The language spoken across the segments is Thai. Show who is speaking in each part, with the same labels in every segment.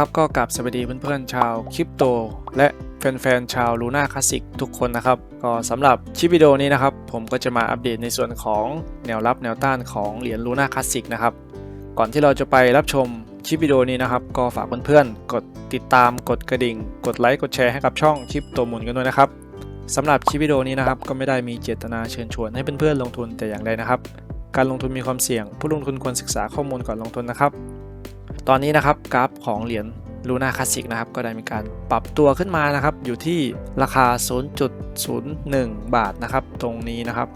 Speaker 1: ครับก็กลับสวัสดีเพื่อนๆชาวคริปโต และแฟนๆชาวลูน่าคลาสสิกทุกคนนะครับ ก็สำหรับคลิปวิดีโอนี้นะครับ ผมก็จะมาอัปเดตในส่วนของแนวรับแนวต้านของเหรียญลูน่าคลาสสิกนะครับ ก่อนที่เราจะไปรับชมคลิปวิดีโอนี้นะครับ ก็ฝากเพื่อนๆกดติดตามกดกระดิ่ง กดไลค์กดแชร์ให้กับช่องคลิปโตหมุนกันด้วยนะครับสำหรับคลิปวิดีโอนี้นะครับก็ไม่ได้มีเจตนาเชิญชวนให้เพื่อนๆลงทุนแต่อย่างใดนะครับ การลงทุนมีความเสี่ยง ผู้ลงทุนควรศึกษาข้อมูลก่อนลงทุนนะครับ ตอนนี้นะครับกราฟของเหรียญลูน่าคลาสสิกนะครับก็ได้มีการปรับตัวขึ้นมานะครับ อยู่ที่ราคา 0.01 บาทนะครับ ตรงนี้นะครับ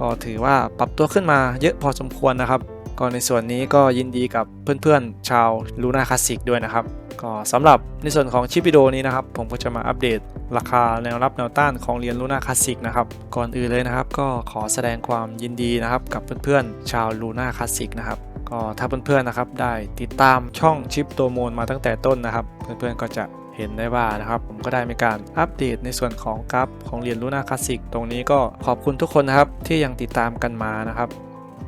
Speaker 1: ก็ถือว่าปรับตัวขึ้นมาเยอะพอสมควรนะครับก็ในส่วนนี้ก็ยินดีกับเพื่อนๆ ชาวลูน่าคลาสสิกด้วยนะครับ ก็สำหรับในส่วนของคลิปวิดีโอนี้นะครับ ผมก็จะมาอัปเดตราคาแนวรับแนวต้านของเหรียญลูน่าคลาสสิกนะครับ ก่อนอื่นเลยนะครับ ก็ขอแสดงความยินดีนะครับ กับเพื่อนๆ ชาวลูน่าคลาสสิกนะครับ ก็ถ้าเพื่อนๆนะครับได้ติดตามช่องชิปโตโมนมาตั้งแต่ต้นนะครับ เพื่อนๆก็จะเห็นได้ว่านะครับ ผมก็ได้มีการอัปเดตในส่วนของกราฟของเหรียญลูน่าคลาสสิกตรงนี้ก็ขอบคุณทุกคนนะครับที่ยังติดตามกันมานะครับ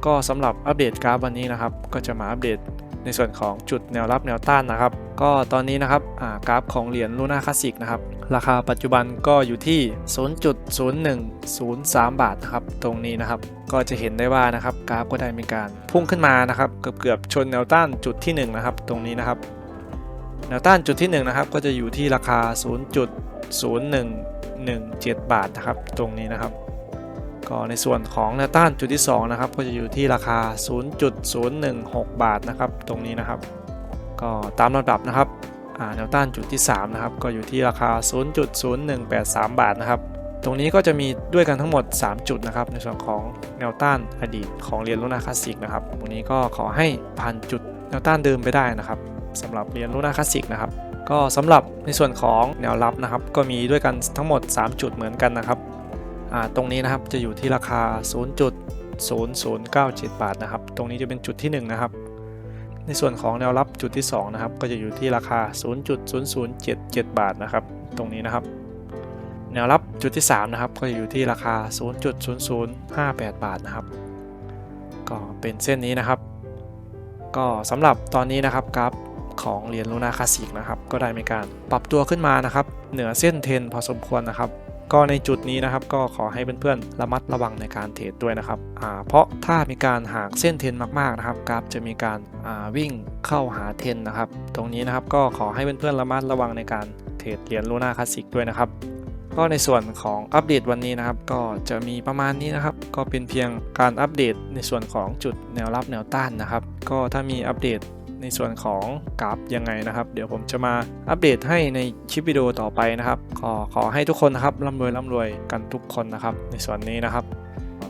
Speaker 1: ก็สำหรับอัปเดตกราฟวันนี้นะครับ ก็จะมาอัปเดต ในส่วนของจุดแนวรับแนวต้านนะครับ ก็ตอนนี้นะครับกราฟของเหรียญลูน่าคลาสสิกนะครับ ราคาปัจจุบันก็อยู่ที่ 0.0103 บาทนะครับ ตรงนี้นะครับ ก็จะเห็นได้ว่านะครับกราฟก็ได้มีการพุ่งขึ้นมานะครับ เกือบเกือบๆชนแนวต้านจุดที่ 1 นะครับ ตรงนี้นะครับ แนวต้านจุดที่1นะครับก็จะอยู่ที่ราคา 0.0117 บาทนะครับ ตรงนี้นะครับ ก็ในส่วนของแนวต้านจุดที่ 2 นะครับ ก็จะอยู่ที่ราคา 0.016 บาทนะครับ ตรงนี้นะครับ ก็ตามลำดับนะครับแนวต้านจุดที่ 3 นะครับ ก็อยู่ที่ราคา 0.0183 บาทนะครับ ตรงนี้ก็จะมีด้วยกันทั้งหมด 3 จุดนะครับ ในส่วนของแนวต้านอดีตของเรียญลูน่าคลาสสิกนะครับ ตรงนี้ก็ขอให้ผ่านจุดแนวต้านเดิมไปได้นะครับสำหรับเรียญลูน่าคลาสสิกนะครับ ก็สำหรับในส่วนของแนวรับนะครับ ก็มีด้วยกันทั้งหมด 3 จุดเหมือนกันนะครับ ตรงนี้นะครับจะอยู่ที่ราคา 0.0097 บาทนะครับ ตรงนี้จะเป็นจุดที่ 1 นะครับ ในส่วนของแนวรับจุดที่ 2 นะครับ ก็จะอยู่ที่ราคา 0.0077 บาทนะครับ ตรงนี้นะครับ แนวรับจุดที่ 3 นะครับ ก็จะอยู่ที่ราคา 0.0058 บาทนะครับ ก็เป็นเส้นนี้นะครับ ก็สำหรับตอนนี้นะครับกราฟของเหรียญลูนาคลาสสิกนะครับ ก็ได้มีการปรับตัวขึ้นมานะครับ เหนือเส้นเทรนพอสมควรนะครับ ก็ในจุดนี้นะครับก็ขอให้เพื่อนๆระมัดระวังในการเทรดด้วยนะครับเพราะถ้ามีการหากเส้นเทนมากๆนะครับกราฟจะมีการาวิ่งเข้าหาเทนนะครับ ตรงนี้นะครับก็ขอให้เพื่อนๆระมัดระวังในการเทรดเหรียญลูน่าคลาสสิกด้วยนะครับก็ในส่วนของอัปเดตวันนี้นะครับ ก็จะมีประมาณนี้นะครับ ก็เป็นเพียงการอัปเดตในส่วนของจุดแนวรับแนวต้านนะครับ ก็ถ้ามีอัปเดต ในส่วนของกราฟยังไงนะครับ เดี๋ยวผมจะมาอัปเดตให้ในคลิปวิดีโอต่อไปนะครับ ขอขอให้ทุกคนนะครับร่ำรวยร่ำรวยกันทุกคนนะครับ ในส่วนนี้นะครับ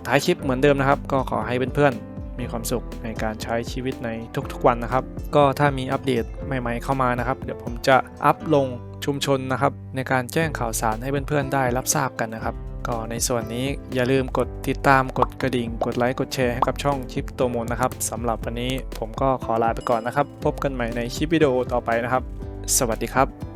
Speaker 1: ท้ายคลิปเหมือนเดิมนะครับ ก็ขอให้เพื่อนๆมีความสุขในการใช้ชีวิตในทุกๆวันนะครับ ก็ถ้ามีอัปเดตใหม่ ๆเข้ามานะครับ เดี๋ยวผมจะอัพลงชุมชนนะครับ ในการแจ้งข่าวสารให้เพื่อนๆได้รับทราบกันนะครับ ก็ในส่วนนี้อย่าลืมกดติดตามกดกระดิ่ง กดไลค์กดแชร์ให้กับช่องชิปโตโมนนะครับสำหรับวันนี้ผมก็ขอลาไปก่อนนะครับ พบกันใหม่ในคลิปวิดีโอต่อไปนะครับ สวัสดีครับ